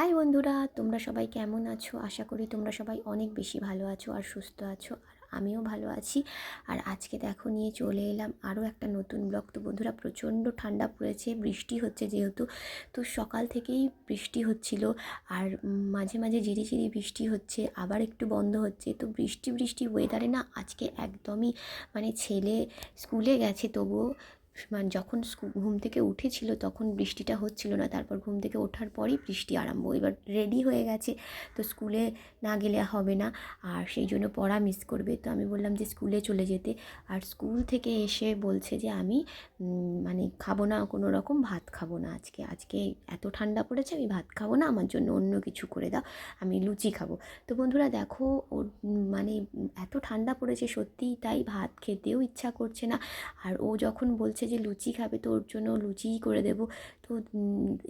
High বন্ধুরা, তোমরা সবাই কেমন আছো? আশা করি তোমরা সবাই অনেক বেশি ভালো আছো আর সুস্থ আছো, আর আমিও ভালো আছি। আর আজকে দেখো, নিয়ে চলে এলাম আরও একটা নতুন ব্লগ। তো বন্ধুরা, প্রচণ্ড ঠান্ডা পড়েছে, বৃষ্টি হচ্ছে যেহেতু, তো সকাল থেকেই বৃষ্টি হচ্ছিল। আর মাঝে মাঝে মাঝে ঝিরিঝিরি বৃষ্টি হচ্ছে, আবার একটু বন্ধ হচ্ছে। তো বৃষ্টি বৃষ্টি ওয়েদারে না আজকে একদমই মানে ছেলে স্কুলে গেছে তবুও মানে যখন ঘুম থেকে উঠেছিল তখন বৃষ্টিটা হচ্ছিল না। তারপর ঘুম থেকে ওঠার পরই বৃষ্টি আরম্ভ। এবার রেডি হয়ে গেছে তো স্কুলে না গেলে হবে না। আর সেই জন্য পড়া মিস করবে। তো আমি বললাম যে স্কুলে চলে যেতে। আর স্কুল থেকে এসে বলছে যে আমি মানে খাব না কোনো রকম ভাত খাব না আজকে। আজকে এত ঠান্ডা পড়েছে আমি ভাত খাব না আমার জন্য অন্য কিছু করে দাও আমি লুচি খাব। তো বন্ধুরা দেখো উম, মানে এত ঠান্ডা পড়েছে সত্যিই তাই ভাত খেতেও ইচ্ছা করছে না। আর ও যখন বলছে যে লুচি খাবে তো ওর জন্য লুচিই করে দেবো। তো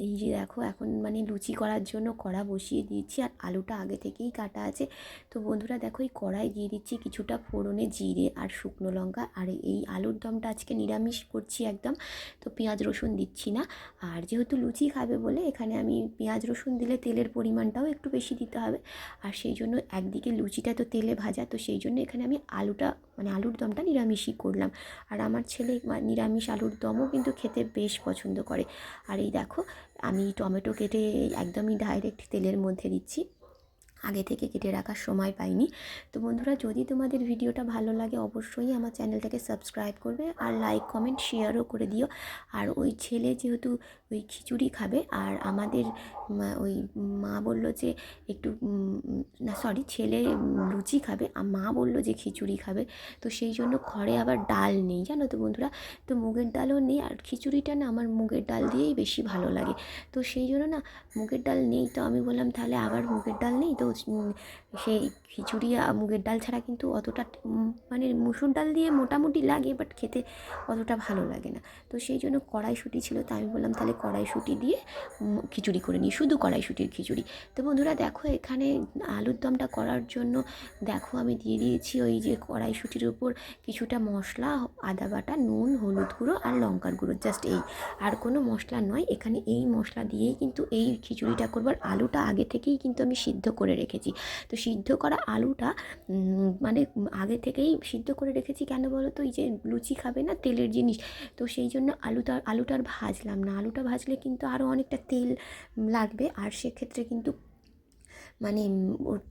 এই যে দেখো এখন মানে লুচি করার জন্য কড়া বসিয়ে দিয়েছি আর আলুটা আগে থেকেই কাটা আছে। তো বন্ধুরা দেখো এই কড়াই দিয়ে দিচ্ছি কিছুটা ফোড়নে জিরে আর শুকনো লঙ্কা আর এই আলুর দমটা আজকে নিরামিষ করছি একদম। তো পেঁয়াজ রসুন দিচ্ছি না। আর যেহেতু লুচি খাবে বলে এখানে আমি পেঁয়াজ রসুন দিলে তেলের পরিমাণটাও একটু বেশি দিতে হবে। আর সেই জন্য একদিকে লুচিটা তো তেলে ভাজা, তো সেই জন্য এখানে আমি আলুটা মানে আলুর দমটা নিরামিষই করলাম। আর আমার ছেলে নিরামিষ আলুর দমও কিন্তু খেতে বেশ পছন্দ করে। আর এই দেখো, আমি টমেটো কেটে একদমই ডাইরেক্ট তেলের মধ্যে দিচ্ছি। আগে থেকে কেটে রাখার সময় পাইনি। তো বন্ধুরা, যদি তোমাদের ভিডিওটা ভালো লাগে, অবশ্যই আমার চ্যানেলটাকে সাবস্ক্রাইব করবে আর লাইক, কমেন্ট, শেয়ারও করে দিও। আর ওই ছেলে যেহেতু ওই খিচুড়ি খাবে, আর আমাদের ওই মা বলল যে একটু না সরি ছেলে লুচি খাবে, আর মা বলল যে খিচুড়ি খাবে। তো সেই জন্য ঘরে আবার ডাল নেই, জানো তো বন্ধুরা? তো মুগের ডালও নেই, আর খিচুড়িটা না আমার মুগের ডাল দিয়েই বেশি ভালো লাগে। তো সেই জন্য না, মুগের ডাল নেই, তো আমি বললাম তাহলে আবার মুগের ডাল নেই? তো সেই খিচুড়ি মুগের ডাল ছাড়া কিন্তু অতটা মানে মুসুর ডাল দিয়ে মোটামুটি লাগে বাট খেতে অতটা ভালো লাগে না। তো সেই জন্য কড়াইশুঁটি ছিল, তো আমি বললাম তাহলে কড়াইশুঁটি দিয়ে খিচুড়ি করে নিই, শুধু কড়াইশুঁটির খিচুড়ি। তো বন্ধুরা দেখো এখানে আলুর দমটা করার জন্য দেখো আমি দিয়ে দিয়েছি ওই যে কড়াইশুঁটির উপর কিছুটা মশলা, আদা বাটা, নুন, হলুদ গুঁড়ো আর লঙ্কার গুঁড়ো জাস্ট এই। আর কোনো মশলা নয়, এখানে এই মশলা দিয়েই কিন্তু এই খিচুড়িটা করবার আলুটা আগে থেকেই কিন্তু আমি সিদ্ধ করে রেখেছি। তো সিদ্ধ করা আলুটা মানে আগে থেকেই সিদ্ধ করে রেখেছি কেন বলো তো এই যে লুচি খাবে না তেলের জিনিস। তো সেই জন্য আলুটা আলুটা আর ভাজলাম না। আলুটা ভাজলে কিন্তু আরও অনেকটা তেল লাগবে। আর সেক্ষেত্রে কিন্তু মানে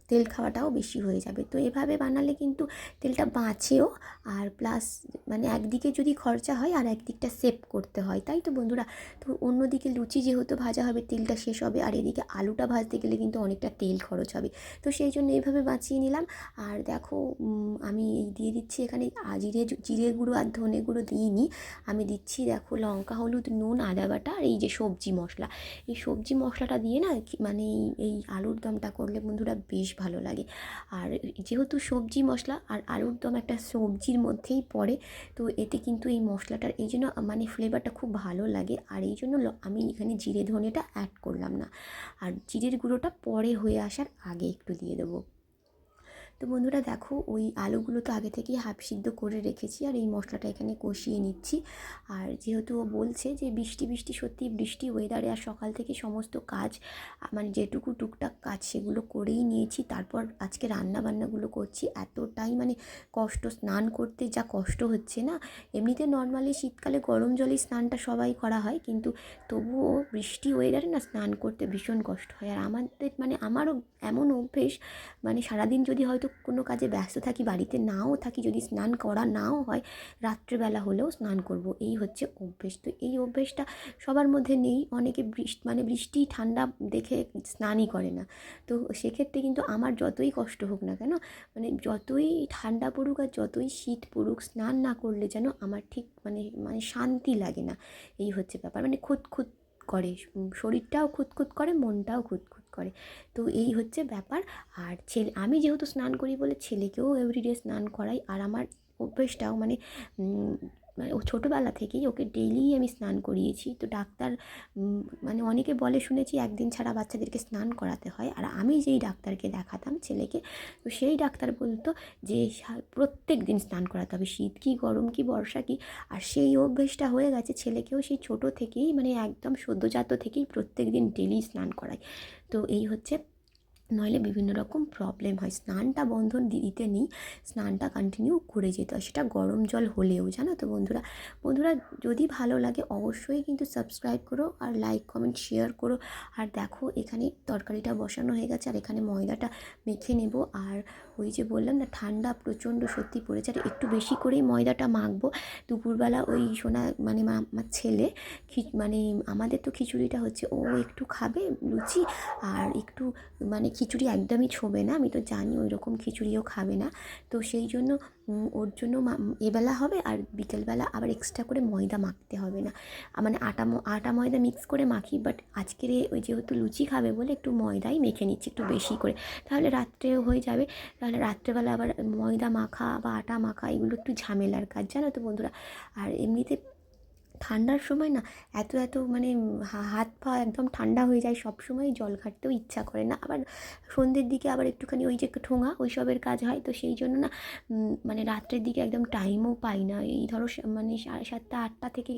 তেল খাওয়াটাও বেশি হয়ে যাবে। তো এভাবে বানালে কিন্তু তেলটা বাঁচেও আর প্লাস মানে একদিকে যদি খরচা হয় আর একদিকটা সেভ করতে হয়, তাই তো বন্ধুরা? তো অন্যদিকে লুচি যেহেতু ভাজা হবে, তেলটা শেষ হবে আর এদিকে আলুটা ভাজতে গেলে কিন্তু অনেকটা তেল খরচ হবে। তো সেই জন্য এইভাবে বাঁচিয়ে নিলাম। আর দেখো আমি এই দিয়ে দিচ্ছি এখানে জিরে জিরে গুঁড়ো আর ধনে গুঁড়ো দিইনি। আমি দিচ্ছি দেখো লঙ্কা, হলুদ, নুন, আদা বাটা আর এই যে সবজি মশলা। এই সবজি মশলাটা দিয়ে না মানে এই আলুর দমটা করলে বন্ধুরা বেশ ভালো লাগে। আর যেহেতু সবজি মশলা আর আলুর দম একটা সবজির মধ্যেই পড়ে, তো এতে কিন্তু এই মশলাটার এই জন্য মানে ফ্লেভারটা খুব ভালো লাগে। আর এই জন্য আমি এখানে জিরে ধনেটা অ্যাড করলাম না। আর জিরের গুঁড়োটা পরে হয়ে আসার আগে একটু দিয়ে দেবো। তো বন্ধুরা দেখো, ওই আলুগুলো তো আগে থেকেই হাফ সিদ্ধ করে রেখেছি আর এই মশলাটা এখানে কষিয়ে নিচ্ছি। আর যেহেতু ও বলছে যে বৃষ্টি বৃষ্টি সত্যি বৃষ্টি ওয়েদারে আর সকাল থেকে সমস্ত কাজ মানে যেটুকু টুকটাক কাজ সেগুলো করেই নিয়েছি। তারপর আজকে রান্না বান্নাগুলো করছি। এতটাই মানে কষ্ট, স্নান করতে যা কষ্ট হচ্ছে না? এমনিতে নর্মালি শীতকালে গরম জলে স্নানটা সবাই করা হয়, কিন্তু তবুও বৃষ্টি ওয়েদারে না স্নান করতে ভীষণ কষ্ট হয়। আর আমাদের মানে আমারও এমন অভ্যেস মানে সারাদিন যদি হয়তো কোনো কাজে ব্যস্ত থাকি, বাড়িতে নাও থাকি, যদি স্নান করা নাও হয়, রাত্রেবেলা হলেও স্নান করব। এই হচ্ছে অভ্যেস। তো এই অভ্যেসটা সবার মধ্যে নেই, অনেকে বৃষ্টি মানে বৃষ্টি, ঠান্ডা দেখে স্নানই করে না। তো সেক্ষেত্রে কিন্তু আমার যতই কষ্ট হোক না কেন মানে যতই ঠান্ডা পড়ুক আর যতই শীত পড়ুক, স্নান না করলে যেন আমার ঠিক মানে মানে শান্তি লাগে না। এই হচ্ছে ব্যাপার। মানে খুঁত খুঁত করে। শরীরটাও খুঁতখুত করে, মনটাও খুঁতখুত করে। তো এই হচ্ছে ব্যাপার। আর ছেলে, আমি যেহেতু স্নান করি বলে ছেলেকেও এভরিডে স্নান করাই। আর আমার অভ্যেসটাও মানে মানে ও ছোটোবেলা থেকেই ওকে ডেইলি আমি স্নান করিয়েছি। তো ডাক্তার মানে অনেকে বলে শুনেছি একদিন ছাড়া বাচ্চাদেরকে স্নান করাতে হয়। আর আমি যেই ডাক্তারকে দেখাতাম ছেলেকে, তো সেই ডাক্তার বলতো যে প্রত্যেক দিন স্নান করাতে হবে। শীত কি, গরম কি, বর্ষা কি? আর সেই অভ্যেসটা হয়ে গেছে ছেলেকেও সেই ছোট থেকেই মানে একদম সদ্যজাত থেকেই প্রত্যেক দিন ডেলি স্নান করাই। তো এই হচ্ছে নইলে বিভিন্ন রকম প্রবলেম হয়। স্নানটা বন্ধ দিতে নেই, স্নানটা কন্টিনিউ করে যেতে হয়। সেটা গরম জল হলেও, জানো তো বন্ধুরা? বন্ধুরা, যদি ভালো লাগে অবশ্যই কিন্তু সাবস্ক্রাইব করো আর লাইক কমেন্ট শেয়ার করো। আর দেখো, এখানে তরকারিটা বসানো হয়ে গেছে আর এখানে ময়দাটা মেখে নেব। আর ওই যে বললাম না, ঠান্ডা প্রচণ্ড সত্যি পড়েছে। আর একটু বেশি করেই ময়দাটা মাখবো। দুপুরবেলা ওই সোনা মানে আমার ছেলে মানে আমাদের তো খিচুড়িটা হচ্ছে, ও একটু খাবে লুচি আর একটু মানে খিচুড়ি একদমই ছোবে না, আমি তো জানি ওই রকম খিচুড়িও খাবে না। তো সেই জন্য ওর জন্য এবেলা হবে আর বিকেলবেলা আবার এক্সট্রা করে ময়দা মাখতে হবে না। মানে আটা আটা ময়দা মিক্স করে মাখি বাট আজকের ওই যেহেতু লুচি খাবে বলে একটু ময়দাই মেখে নিচ্ছি একটু বেশি করে। তাহলে রাত্রেও হয়ে যাবে, তাহলে রাত্রেবেলা আবার ময়দা মাখা বা আটা মাখা এগুলো একটু ঝামেলার কাজ, জানো তো বন্ধুরা? আর এমনিতে ঠান্ডার সময় না এত এত মানে হাত পা একদম ঠান্ডা হয়ে যায় সব সময় জল ঘাটতেও ইচ্ছা করে না। আবার সন্ধ্যের দিকে আবার একটুখানি ওই যে ঠোঙা ওই সবের কাজ হয়, তো সেই জন্য না মানে রাত্রের দিকে একদম টাইমও পাই না। এই ধরো মানে সাড়ে সাতটা, আটটা থেকে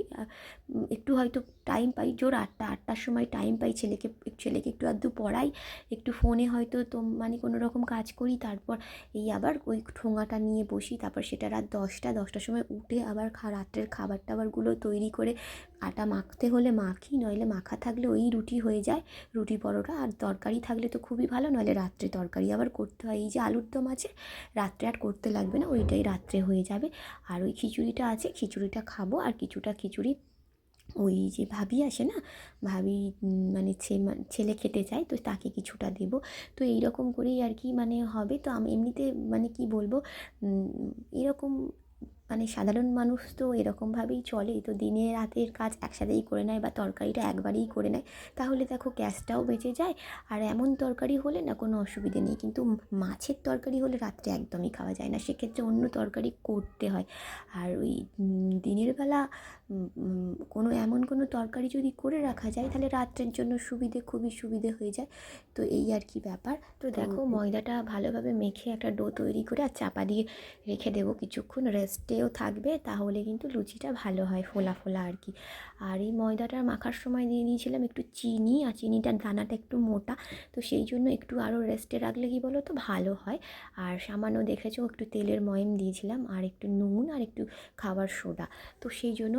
একটু হয়তো টাইম পাই, জোর আটটা, আটটার সময় টাইম পাই ছেলেকে ছেলেকে একটু আধটু পড়াই, একটু ফোনে হয়তো তো মানে কোনো রকম কাজ করি, তারপর এই আবার ওই ঠোঙাটা নিয়ে বসি, তারপর সেটা রাত দশটা, দশটার সময় উঠে আবার রাত্রের খাবার টাবারগুলো তৈরি করে আটা মাখতে হলে মাখি, নইলে মাখা থাকলে ওই রুটি হয়ে যায়, রুটি পরোটা। আর তরকারি থাকলে তো খুবই ভালো, নইলে রাত্রে তরকারি আবার করতে হয়। এই যে আলুর দম আছে, রাত্রে আর করতে লাগবে না, ওইটাই রাত্রে হয়ে যাবে। আর ওই খিচুড়িটা আছে, খিচুড়িটা খাব। আর কিছুটা খিচুড়ি, ওই যে ভাবি আসে না, ভাবি মানে ছেলে খেতে চায়, তো তাকে কিছুটা দেবো। তো এই রকম করেই আর কি মানে হবে। তো আমি, এমনিতে মানে কি বলব এরকম মানে সাধারণ মানুষ তো এরকমভাবেই চলে তো দিনে রাতের কাজ একসাথেই করে নেয় বা তরকারিটা একবারেই করে নেয়। তাহলে দেখো গ্যাসটাও বেঁচে যায় আর এমন তরকারি হলে না কোনো অসুবিধে নেই। কিন্তু মাছের তরকারি হলে রাত্রে একদমই খাওয়া যায় না। সেক্ষেত্রে অন্য তরকারি করতে হয়। আর ওই দিনের বেলা কোনো এমন কোনো তরকারি যদি করে রাখা যায় তাহলে রাত্রের জন্য সুবিধে খুবই সুবিধে হয়ে যায়। তো এই আর কি ব্যাপার। তো দেখো ময়দাটা ভালোভাবে মেখে একটা ডো তৈরি করে আর চাপা দিয়ে রেখে দেবো কিছুক্ষণ। রেস্টেও থাকবে, তাহলে কিন্তু লুচিটা ভালো হয় ফোলা ফোলা আর কি। আর এই ময়দাটা মাখার সময় দিয়ে দিয়েছিলাম একটু চিনি, আর চিনিটার দানাটা একটু মোটা, তো সেই জন্য একটু আরও রেস্টে রাখলে কি বলো তো ভালো হয়। আর সামান্য দেখেছ একটু তেলের ময়ম দিয়েছিলাম, আর একটু নুন, আর একটু খাবার সোডা। তো সেই জন্য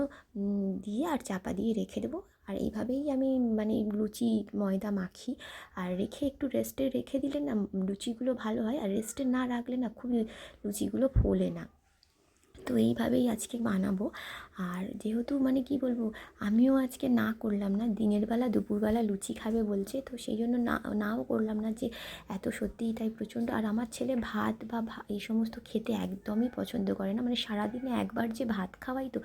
দিয়ে আর চাপা দিয়ে রেখে দেবো। আর এইভাবেই আমি মানে লুচি, ময়দা মাখি, আর রেখে একটু রেস্টে রেখে দিলে না, লুচিগুলো ভালো হয়। আর রেস্টে না রাখলে না খুবই লুচিগুলো ফোলে না। তো এইভাবেই আজকে বানাবো। আর যেহেতু মানে কি বলব, আমিও আজকে না করলাম না, দিনের বেলা দুপুরবেলা লুচি খাবে বলছে, তো সেই জন্য না, নাও করলাম না যে এত সত্যিই তাই প্রচণ্ড। আর আমার ছেলে ভাত বা এই সমস্ত খেতে একদমই পছন্দ করে না মানে সারাদিনে একবার যে ভাত খাওয়াই তো,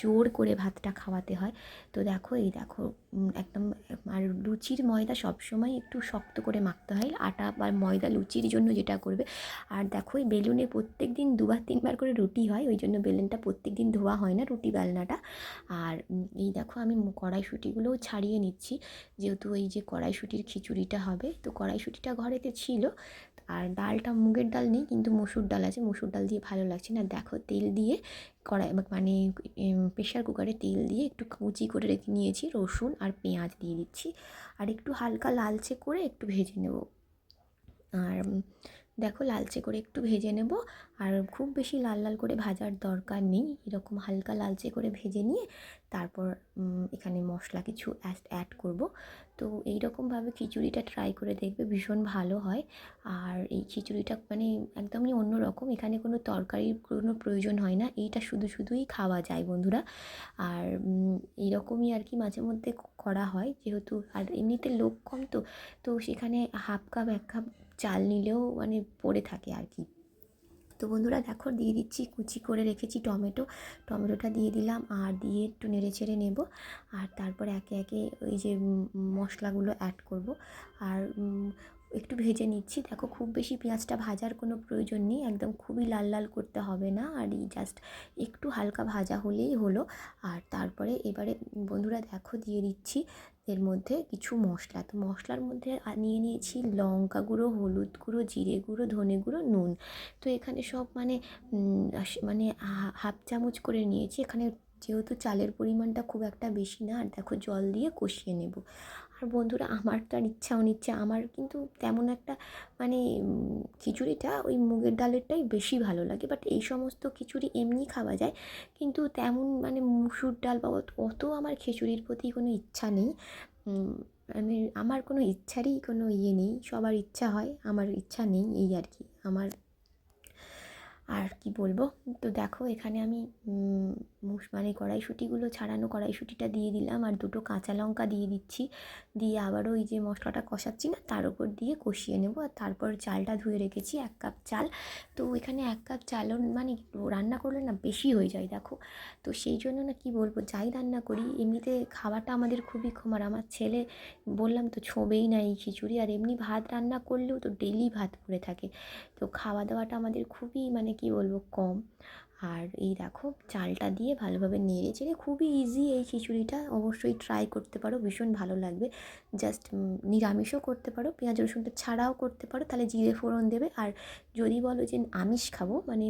জোর করে ভাতটা খাওয়াতে হয়। তো দেখো, এই দেখো একদম, আর লুচির ময়দা সবসময় একটু শক্ত করে মাখতে হয়, আটা বা ময়দা লুচির জন্য যেটা করবে। আর দেখো, এই বেলুনে প্রত্যেক দিন দুবার তিনবার করে রুটি হয়, ওই জন্য বেলুনটা প্রত্যেক দিন ধোয়া হয় না, রুটি বেলনাটা। আর এই দেখো আমি কড়াইশুঁটিগুলোও ছাড়িয়ে নিচ্ছি। যেহেতু এই যে কড়াইশুঁটির খিচুড়িটা হবে, তো কড়াইশুঁটিটা ঘরেতে ছিল। আর ডালটা মুগের ডাল নেই, কিন্তু মসুর ডাল আছে। মসুর ডাল দিয়ে ভালো লাগছে না। দেখো তেল দিয়ে কড়াই মানে প্রেশার কুকারে তেল দিয়ে একটু কুচি করে রেখে নিয়েছি। রসুন আর পেঁয়াজ দিয়ে দিচ্ছি। আর একটু হালকা লালচে করে একটু ভেজে নেব। আর দেখো লালচে করে একটু ভেজে নেব। আর খুব বেশি লাল লাল করে ভাজার দরকার নেই। এরকম হালকা লালচে করে ভেজে নিয়ে তারপর এখানে মশলা কিছু অ্যাড করব। তো এই রকমভাবে খিচুড়িটা ট্রাই করে দেখবে, ভীষণ ভালো হয়। আর এই খিচুড়িটা মানে একদমই অন্য রকম এখানে কোনো তরকারির কোনো প্রয়োজন হয় না। এইটা শুধু শুধুই খাওয়া যায় বন্ধুরা। আর এইরকমই আর কি মাঝে মধ্যে করা হয়। যেহেতু আর এমনিতে লোক কম তো তো সেখানে হাফ কাপ এক কাপ চাল নিলেও মানে পড়ে থাকে আর কি। তো বন্ধুরা দেখো দিয়ে দিচ্ছি, কুচি করে রেখেছি টমেটো। টমেটোটা দিয়ে দিলাম আর দিয়ে একটু নেড়ে চেড়ে নেব। আর তারপর একে একে ওই যে মশলাগুলো অ্যাড করব। আর একটু ভেজে নিচ্ছি। দেখো খুব বেশি পেঁয়াজটা ভাজার কোনো প্রয়োজন নেই। একদম খুবই লাল লাল করতে হবে না। আর এই জাস্ট একটু হালকা ভাজা হলেই হলো। আর তারপরে এবারে বন্ধুরা দেখো দিয়ে দিচ্ছি এর মধ্যে কিছু মশলা। তো মশলার মধ্যে নিয়ে নিয়েছি লঙ্কা গুঁড়ো, হলুদ গুঁড়ো, জিরে গুঁড়ো, ধনে গুঁড়ো, নুন। তো এখানে সব মানে মানে হাফ চামচ করে নিয়েছি। এখানে যেহেতু চালের পরিমাণটা খুব একটা বেশি না, আর দেখো জল দিয়ে কষিয়ে নেব। আর বন্ধুরা, আমার তো আর ইচ্ছা অনিচ্ছা, আমার কিন্তু তেমন একটা মানে খিচুড়িটা ওই মুগের ডালেরটাই বেশি ভালো লাগে। বাট এই সমস্ত খিচুড়ি এমনি খাওয়া যায়, কিন্তু তেমন মানে মুসুর ডাল বা অত- আমার খিচুড়ির প্রতি কোনো ইচ্ছা নেই। মানে আমার কোনো ইচ্ছারই কোনো ইয়ে নেই, সবার ইচ্ছা হয়, আমার ইচ্ছা নেই এই আর কি। আমার আর কি বলব? তো দেখো, এখানে আমি মানে কড়াইশুঁটিগুলো, ছাড়ানো কড়াইশুঁটিটা দিয়ে দিলাম আর দুটো কাঁচা লঙ্কা দিয়ে দিচ্ছি। দিয়ে আবারও ওই যে মশলাটা কষাচ্ছি না, তার উপর দিয়ে কষিয়ে নেব আর তারপর চালটা ধুয়ে রেখেছি এক কাপ চাল। তো এখানে এক কাপ চালও মানে রান্না করলে না বেশি হয়ে যায়, দেখো। তো সেই জন্য না কি বলব, যাই রান্না করি, এমনিতে খাওয়াটা আমাদের খুবই কম আর আমার ছেলে, বললাম তো ছোঁবেই না এই খিচুড়ি, আর এমনি ভাত রান্না করলেও তো ডেলি ভাত পড়ে থাকে। তো খাওয়া দাওয়াটা আমাদের খুবই মানে কি বলব কম। আর এই দেখো, চালটা দিয়ে ভালোভাবে নেড়ে চেড়ে খুবই ইজি এই খিচুড়িটা অবশ্যই ট্রাই করতে পারো, ভীষণ ভালো লাগবে। জাস্ট নিরামিষও করতে পারো, পেঁয়াজ রসুনটা ছাড়াও করতে পারো, তাহলে জিরে ফোড়ন দেবে। আর যদি বলো যে আমিষ খাব মানে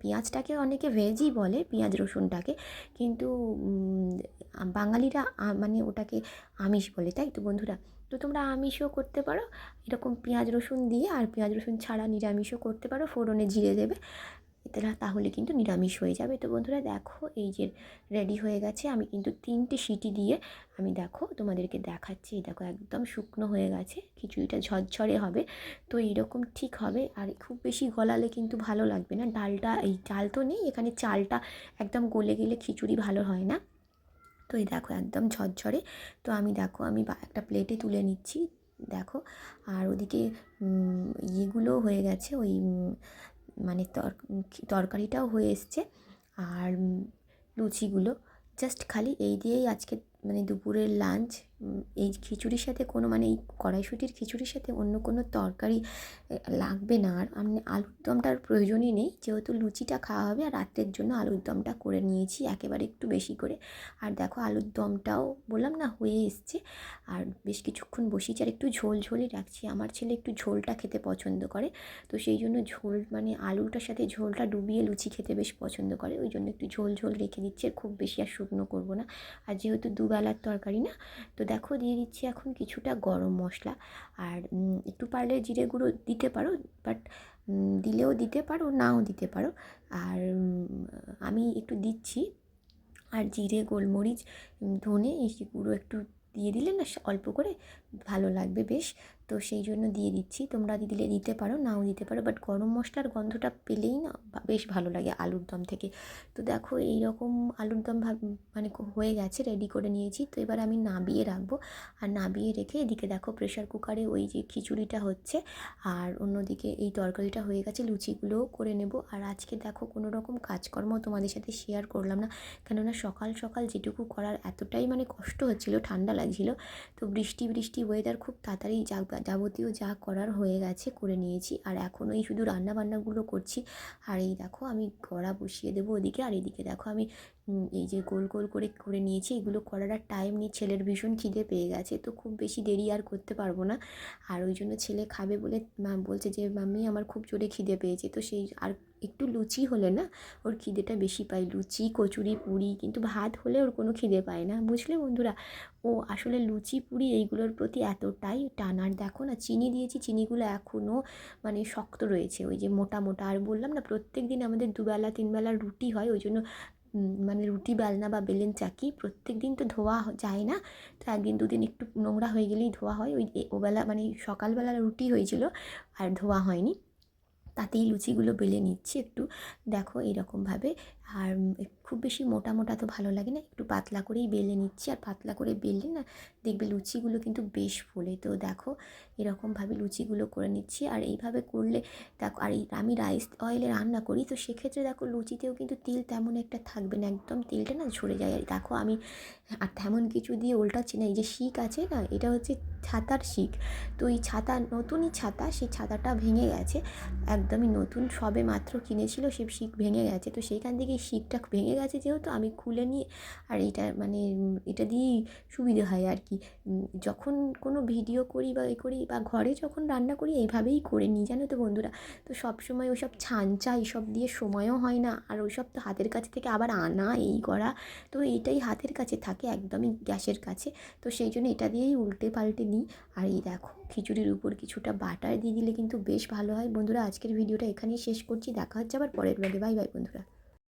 পেঁয়াজটাকে অনেকে ভেজই বলে, পেঁয়াজ রসুনটাকে, কিন্তু বাঙালিরা মানে ওটাকে আমিষ বলে, তাই তো বন্ধুরা? তো তোমরা আমিষও করতে পারো। এরকম পেঁয়াজ রসুন দিয়ে আর পেঁয়াজ রসুন ছাড়া নিরামিষও করতে পারো। ফোড়নে জিরে দেবে। না- তাহলে কিন্তু নিরামিষ হয়ে যাবে। তো বন্ধুরা দেখো, এই যে রেডি হয়ে গেছে। আমি কিন্তু তিনটে সিটি দিয়ে আমি দেখো তোমাদেরকে দেখাচ্ছি। এই দেখো একদম শুকনো হয়ে গেছে। খিচুড়িটা ঝরঝরে হবে। তো এইরকম ঠিক হবে। আর খুব বেশি গলালে কিন্তু ভালো লাগবে না। ডালটা, এই চাল তো নেই। এখানে চালটা একদম গলে গেলে খিচুড়ি ভালো হয় না। তো এই দেখো একদম ঝরঝরে। তো আমি দেখো, আমি একটা প্লেটে তুলে নিচ্ছি, দেখো। আর ওদিকে ইয়েগুলো হয়ে গেছে, ওই মানে তর, তরকারিটাও হয়ে এসছে। আর লুচিগুলো জাস্ট খালি এই দিয়েই আজকে মানে দুপুরের লাঞ্চ এই খিচুড়ির সাথে কোনো মানে এই কড়াইশুঁটির খিচুড়ির সাথে অন্য কোনো তরকারি লাগবে না। আর আমি, আলুর দমটার প্রয়োজনই নেই। যেহেতু লুচিটা খাওয়া হবে, আর রাত্রের জন্য আলুর দমটা করে নিয়েছি, একেবারে একটু বেশি করে। আর দেখো, আলুর দমটাও বললাম না হয়ে এসছে। আর বেশ কিছুক্ষণ বসিয়েছি, আর একটু ঝোল ঝোলই রাখছি। আমার ছেলে একটু ঝোলটা খেতে পছন্দ করে, তো সেই জন্য ঝোল মানে আলুটার সাথে ঝোলটা ডুবিয়ে লুচি খেতে বেশ পছন্দ করে। ওই জন্য একটু ঝোল ঝোল রেখে দিচ্ছি খুব বেশি আর শুকনো করব না। আর যেহেতু দুবেলার তরকারি না, তো দেখো দিয়ে দিচ্ছি এখন কিছুটা গরম মশলা। আর একটু পারলে জিরে গুঁড়ো দিতে পারো বাট দিলেও দিতে পারো, নাও দিতে পারো। আর আমি একটু দিচ্ছি। আর জিরে, গোলমরিচ ধনে, এই গুঁড়ো একটু দিয়ে দিলে না অল্প করে ভালো লাগবে বেশ। তো সেই জন্য দিয়ে দিচ্ছি। তোমরা দিলে দিতে পারো, নাও দিতে পারো। বাট গরম মশলার গন্ধটা পেলেই না বেশ ভালো লাগে আলুর দম থেকে। তো দেখো এই রকম আলুর দম মানে হয়ে গেছে রেডি করে নিয়েছি। তো এবার আমি নাবিয়ে রাখব। আর নাবিয়ে রেখে এদিকে দেখো প্রেশার কুকারে ওই যে খিচুড়িটা হচ্ছে। আর অন্যদিকে এই তরকারিটা হয়ে গেছে, লুচিগুলোও করে নেব। আর আজকে দেখো কোনো রকম কাজকর্ম তোমাদের সাথে শেয়ার করলাম না। কেননা সকাল সকাল যেটুকু করার এতটাই মানে কষ্ট হচ্ছিল, ঠান্ডা লাগছিল। তো বৃষ্টি বৃষ্টি ওয়েদার খুব তাড়াতাড়ি যা যাবতীয় যা করার হয়ে গেছে করে নিয়েছি। আর এখন ওই শুধু রান্না বান্নাগুলো করছি। আর এই দেখো আমি কড়া বসিয়ে দেবো ওদিকে। আর এদিকে দেখো আমি এই যে গোল গোল করে করে নিয়েছি। এগুলো করার আর টাইম নেই। ছেলের ভীষণ খিদে পেয়ে গেছে। তো খুব বেশি দেরি আর করতে পারব না। আর ওই জন্য ছেলে খাবে বলে বলছে যে, মাম্মি, আমার খুব জোরে খিদে পেয়েছে। তো সেই আর একটু লুচি হলে না, ওর খিদেটা বেশি পায়। লুচি, কচুরি, পুরি, কিন্তু ভাত হলে ওর কোনো খিদে পায় না। বুঝলে বন্ধুরা? ও আসলে লুচি, পুরি এইগুলোর প্রতি এতটাই টানার। দেখো না, চিনি দিয়েছি, চিনিগুলো এখনও মানে শক্ত রয়েছে। ওই যে মোটা মোটা। আর বললাম না, প্রত্যেক দিন আমাদের দুবেলা, তিনবেলা রুটি হয়, ওই জন্য মানে রুটি, বেলনা বা বেলেন চাকি প্রত্যেক দিন তো ধোয়া যায় না। তো একদিন, দুদিন একটু নোংরা হয়ে গেলেই ধোয়া হয়। ওই ওবেলা মানে সকালবেলা রুটি হয়েছিল, আর ধোয়া হয়নি। তাতেই লুচিগুলো বেলে নিচ্ছি। একটু দেখো এরকমভাবে আর খুব বেশি মোটা মোটা তো ভালো লাগে না, একটু পাতলা করেই বেলে নিচ্ছি। আর পাতলা করে বেললে না দেখবে লুচিগুলো কিন্তু বেশ ফোলে। তো দেখো, এরকমভাবে লুচিগুলো করে নিচ্ছি। আর এইভাবে করলে দেখো, আর এই আমি রাইস অয়েলে রান্না করি, তো সেক্ষেত্রে দেখো লুচিতেও কিন্তু তেল তেমন একটা থাকবে না, একদম তেলটা না ঝরে যায়। আর দেখো আমি, আর তেমন কিছু দিয়ে উল্টাচ্ছি না, এই যে শিক আছে না, এটা হচ্ছে ছাতার শিক। তো এই ছাতা, নতুনই ছাতা, সেই ছাতাটা ভেঙে গেছে, একদমই নতুন, সবে মাত্র কিনেছিল, সে শিক ভেঙে গেছে। তো সেইখান থেকে শিকটা ভেঙে গেছে যেহেতু আমি খুলে নিয়ে আর এটা মানে এটা দিয়েই সুবিধে হয় আর কি। যখন কোনো ভিডিও করি বা এ করি বা ঘরে যখন রান্না করি এইভাবেই করে নিই, জানো তো বন্ধুরা? তো সব সময় ওইসব ছাঞ্চা এইসব দিয়ে সময়ও হয় না আর ওইসব তো হাতের কাছে থেকে আবার আনা এই করা। তো এইটাই হাতের কাছে থাকে, একদমই গ্যাসের কাছে। তো সেই জন্য এটা দিয়েই উল্টে পাল্টে নিই আর এই দেখো, খিচুড়ির উপর কিছুটা বাটার দিয়ে দিলে কিন্তু বেশ ভালো হয়। বন্ধুরা, আজকের ভিডিওটা এখানেই শেষ করছি। দেখা হচ্ছে আবার পরের ব্লগে বাই বাই বন্ধুরা।